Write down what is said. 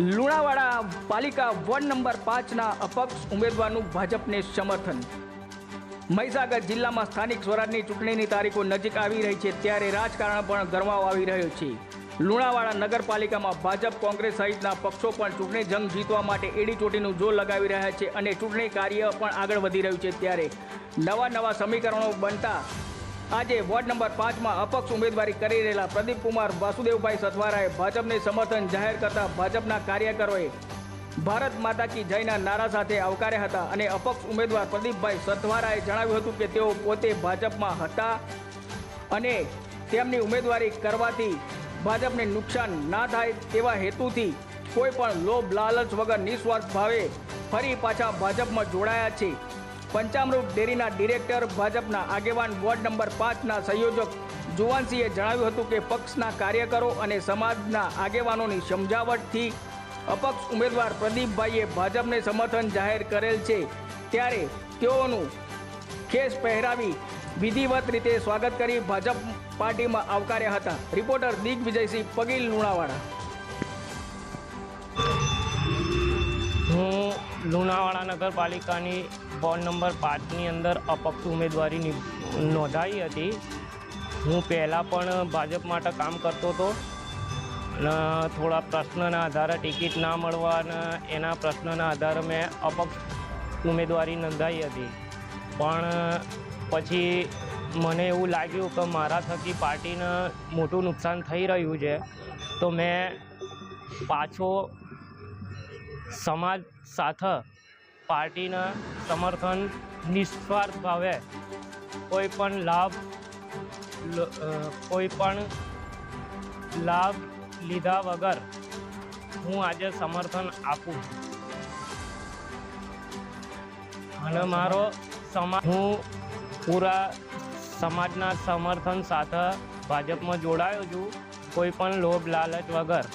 લુણાવાડા પાલિકા ward number પાંચના અપક્ષ ઉમેદવારનું ભાજપને સમર્થન. મહીસાગર જિલ્લામાં સ્થાનિક સ્વરાજની ચૂંટણીની તારીખો નજીક આવી રહી છે ત્યારે રાજકારણ પણ ગરમાવો આવી રહ્યો છે. લુણાવાડા નગરપાલિકામાં ભાજપ કોંગ્રેસ સહિતના પક્ષો પણ ચૂંટણી જંગ જીતવા માટે એડીચોટીનું જોર લગાવી રહ્યા છે અને ચૂંટણી કાર્ય પણ આગળ વધી રહ્યું છે ત્યારે નવા નવા સમીકરણો બનતા આજે વોર્ડ નંબર પાંચમાં અપક્ષ ઉમેદવારી કરી રહેલા પ્રદીપ કુમાર વાસુદેવભાઈ સથવારાએ ભાજપને સમર્થન જાહેર કરતા ભાજપના કાર્યકરોએ ભારત માતા કી જયના નારા સાથે આવકાર્યા હતા અને અપક્ષ ઉમેદવાર પ્રદીપભાઈ સથવારાએ જણાવ્યું હતું કે તેઓ પોતે ભાજપમાં હતા અને તેમની ઉમેદવારી કરવાથી ભાજપને નુકસાન ના થાય તેવા હેતુથી કોઈ પણ લોભ લાલચ વગર નિસ્વાર્થ ભાવે ફરી પાછા ભાજપમાં જોડાયા છે. પંચામૃત ડેરીના ડિરેક્ટર, ભાજપના આગેવાન વોર્ડ નંબર પાંચના સંયોજક જુવાનસિંહે જણાવ્યું હતું કે પક્ષના કાર્યકરો અને સમાજના આગેવાનોની સમજાવટથી અપક્ષ ઉમેદવાર પ્રદીપભાઈએ ભાજપને સમર્થન જાહેર કરેલ છે. ત્યારે તેઓનું ખેસ પહેરાવી વિધિવત રીતે સ્વાગત કરી ભાજપ પાર્ટીમાં આવકાર્યા હતા. રિપોર્ટર દિગ્વિજયસિંહ, પગીલ લુણાવાડા. લુણાવાડા નગરપાલિકાની વોર્ડ નંબર પાંચની અંદર અપક્ષ ઉમેદવારી નોંધાઈ હતી. હું પહેલાં પણ ભાજપ માટે કામ કરતો હતો અને થોડા પ્રશ્નના આધારે ટિકિટ ના મળવાના એના પ્રશ્નના આધારે મેં અપક્ષ ઉમેદવારી નોંધાવી હતી. પણ પછી મને એવું લાગ્યું કે મારા થકી પાર્ટીને મોટું નુકસાન થઈ રહ્યું છે, તો મેં પાછો સમાજ સાથે પાર્ટીના સમર્થન નિસ્વાર્થ ભાવે. કોઈ પણ લાભ કોઈ પણ લાભ લીધા વગર હું આજે સમર્થન આપું. અને મારો સમાજ હું પૂરા સમાજના સમર્થન સાથે ભાજપમાં જોડાયો છું. કોઈ પણ લોભ લાલચ વગર